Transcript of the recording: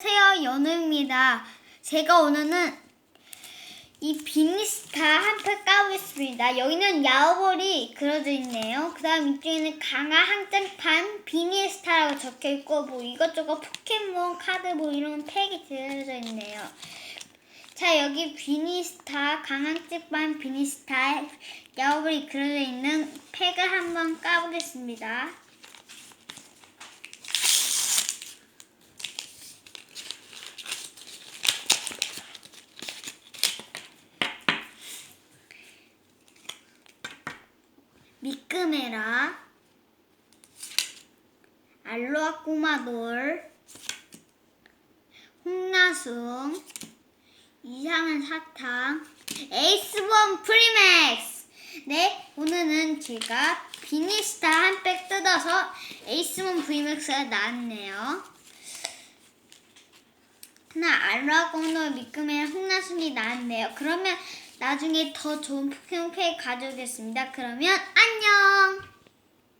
안녕하세요 연우입니다. 제가 오늘은 이 비니스타 한팩 까보겠습니다. 여기는 야오볼이 그려져 있네요. 그 다음 이쪽에는 강화 한정판 비니스타라고 적혀있고 뭐 이것저것 포켓몬 카드 뭐 이런 팩이 들어져 있네요. 자 여기 비니스타 강한집반 비니스타 야오볼이 그려져 있는 팩을 한번 까보겠습니다. 미끄메라. 알로아 꼬마돌. 홍나숭. 이상한 사탕. 에이스본 프리맥스. 네 오늘은 제가 비니스타 한 팩 뜯어서 에이스본 프리맥스가 나왔네요. 하나 알로아 꼬마돌 미끄메라 홍나숭이 나왔네요. 그러면 나중에 더 좋은 포켓몬 팩 가져오겠습니다. 그러면 안녕